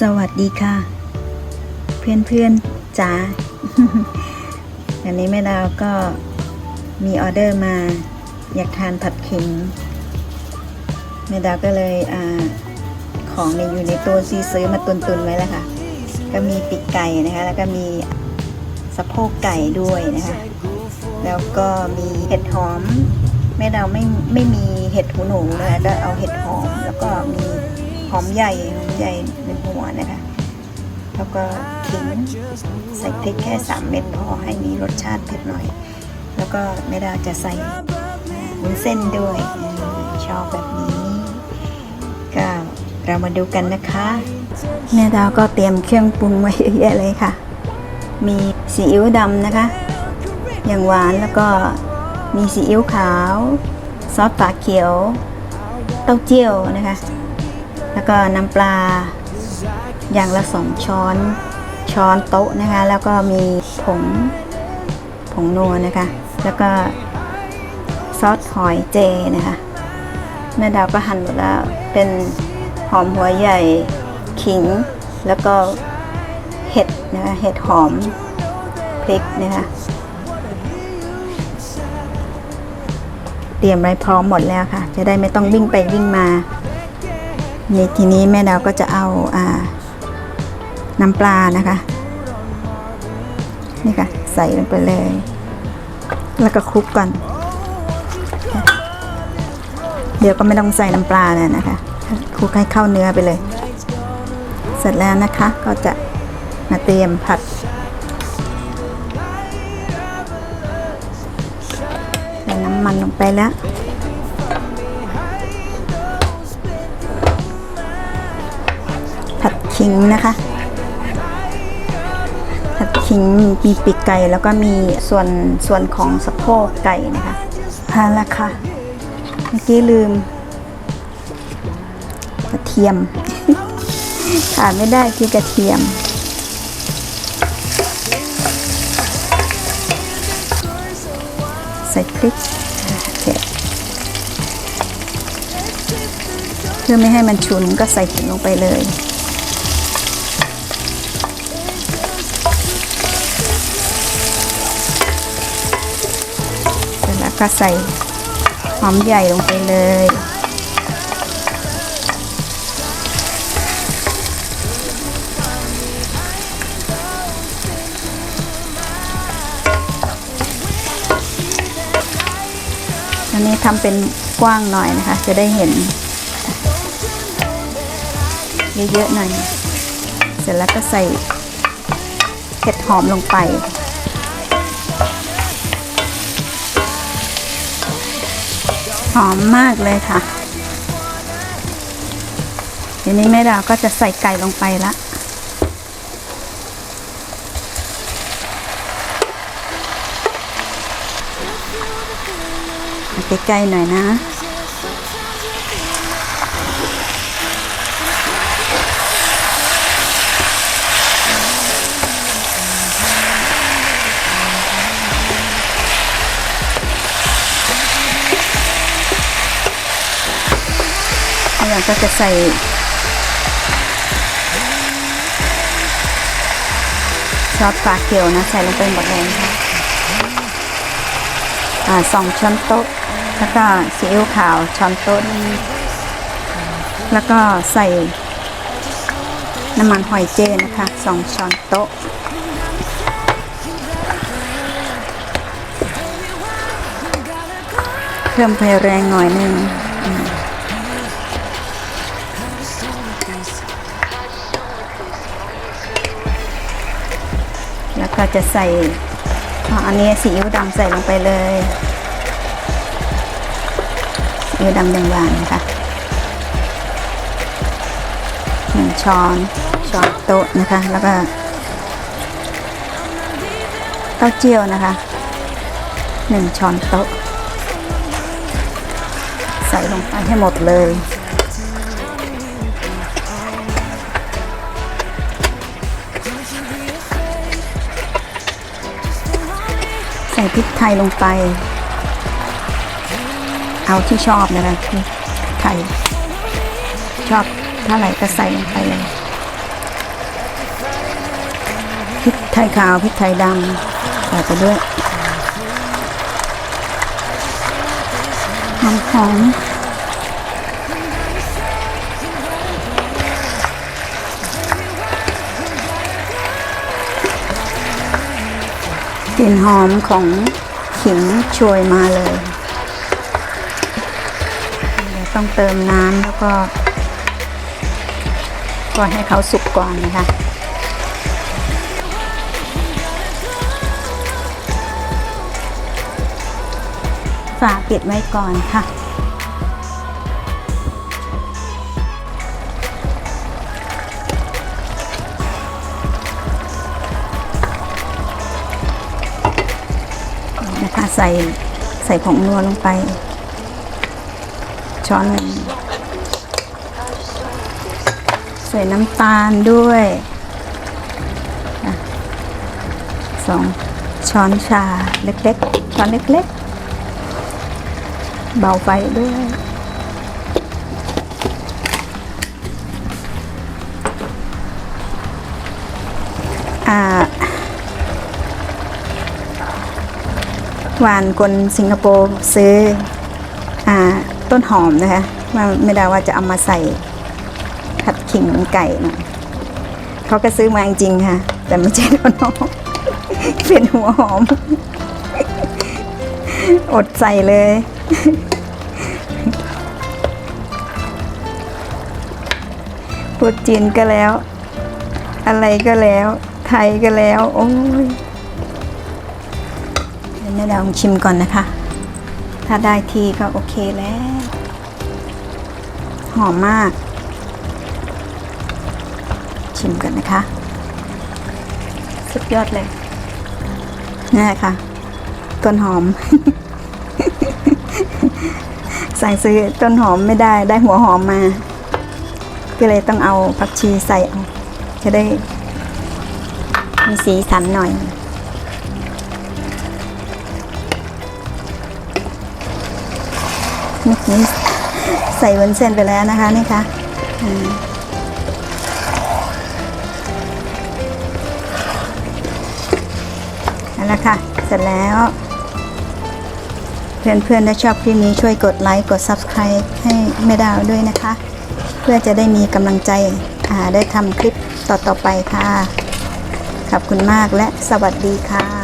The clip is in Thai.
สวัสดีค่ะ เพื่อนๆจ๋าอันนี้แม่ดาวก็มีออเดอร์มา อยากทานผัดขิงแม่ดาวก็เลยอาของในอยู่ในตัวซีซื้อมาตุนๆไว้แล้วค่ะ ก็มีปีกไก่นะคะ แล้วก็มีสะโพกไก่ด้วยนะคะ แล้วก็มีเห็ดหอมแม่ดาวไม่ไม่มีเห็ดหูหนูนะคะก็เอาเห็ดหอม แล้วก็มีหอมใหญ่ ใหญ่เป็นหัวนะคะ แล้วก็ขิงใส่พริกแค่สามเม็ดพอให้มีรสชาติเผ็ดหน่อย แล้วก็แม่ดาวจะใส่วุ้นเส้นด้วยอชอบแบบนี้ก็เรามาดูกันนะคะแม่ดาวก็เตรียมเครื่องปรุงไว้เยอะแยะเลยค่ะ มีซีอิ๊วดำนะคะ อย่างหวานแล้วก็มีซีอิ๊วขาว ซอสฝาเขียว เต้าเจี้ยวนะคะ แล้วก็น้ำปลาอย่างละสองช้อนช้อนโต๊ะนะคะ แล้วก็มีผงผงนัวนะคะ แล้วก็ซอสหอยเจนะคะแม่ดาวก็หั่นหมดแล้วเป็นหอมหัวใหญ่ขิง แล้วก็เห็ดนะคะเห็ดหอมพริกนะคะเตรียมไว้พร้อมหมดแล้วค่ะ จะได้ไม่ต้องวิ่งไปวิ่งมา นี่ทีนี้แม่ดาวก็จะเอาอ่าน้ำปลานะคะ นี่ค่ะ ใส่ลงไปเลย แล้วก็คลุกก่อน เดี๋ยวก็ไม่ต้องใส่น้ำปลาแล้วนะคะคลุกให้เข้าเนื้อไปเลย เสร็จแล้วนะคะก็จะมาเตรียมผัดใส่น้ำมันลงไปแล้ว ผัดขิงนะคะ ผัดขิงมีปีกไก่แล้วก็มีส่วนส่วนของสะโพกไก่นะคะพาละค่ะ เมื่อกี้ลืมกระเทียมขาดไม่ได้คือกระเทียม ใส่พริกเผ็ดเพื่อไม่ให้มันฉุนก็ใส่ขิงลงไปเลย เสร็จแล้ว ก็ใส่หอมใหญ่ลงไปเลย อันนี้ทำเป็นกว้างหน่อยนะคะ จะได้เห็น เยอะๆหน่อย เสร็จแล้วก็ใส่เห็ดหอมลงไป หอมมากเลยค่ะทีนี้แม่ดาวก็จะใส่ไก่ลงไปละใกล้ๆหน่อยนะ ก็จะใส่ซอสปลาเขียวนะใส่ลงไปหมดเลยคะอ่าสองช้อนโต๊ะ แล้วก็ซีอิ๊วขาวช้อนโต๊ะนึงแล้วก็ใส่น้ำมันหอยเจนะคะสองช้อนโต๊ะเพิ่มไฟแรงหน่อยหนึง ก็จะใส่อันนี้ซีอิ๊วดำใส่ลงไปเลยซีอิ๊วดำแดงหวานนะคะหนึ่งช้อนช้อนโต๊ะนะคะ แล้วก็เต้าเจี้ยวนะคะหนึ่งช้อนโต๊ะ ใส่ลงไปให้หมดเลย ส่พริกไทยลงไป เอาที่ชอบนะคะคือไทย ชอบเท่าไหร่ก็ใส่ลงไปเลยพริกไทยขาวพริกไทยดำใส่ไปด้วยหอมหอม ลิ่นหอมของขิงชวยมาเลย เดี๋ยวต้องเติมน้ำแล้วก็ก็ให้เขาสุกก่อนนะคะฝาปิดไว้ก่อนค่ะ ใส่ใส่ผงนัวลงไป ช้อนหนึ่งใส่น้ำตาลด้วยสองช้อนชาเล็กๆ ช้อนเล็กๆ เบาไฟด้วย อ่า ห วานคนสิงคโปร์ซื้ออต้นหอมนะคะว่าไม่ได้ว่าจะเอามาใส่ผัดขิงไก่หน่อยเขาก็ซื้อมาจริงค่ะ แต่ไม่ใช่ต้นหอมเป็นหัวหอม อดใส่เลยพูดจีนก็แล้ว อะไรก็แล้ว ไทยก็แล้ว โอ้ย ดี๋ยวแม่ดาวลองชิมก่อนนะคะ ถ้าได้ทีก็โอเคแล้ว หอมมาก ชิมกันนะคะ สุดยอดเลยนี่ค่ะ ต้นหอม ใส่ซื้อต้นหอมไม่ได้ได้หัวหอมมา ก็เลยต้องเอาผักชีใส่เอาจะได้มีสีสันหน่อย นี่นี่ใส่วุ้นเส้นไปแล้วนะคะนี่ค่ะอืมนั่นแหละค่ะเสร็จแล้ว เพื่อนๆถ้าชอบคลิปนี้ช่วยกดไลค์กด Subscribe ให้แม่ดาวด้วยนะคะ เพื่อจะได้มีกำลังใจอ่าได้ทำคลิปต่อๆไปค่ะ ขอบคุณมากและสวัสดีค่ะ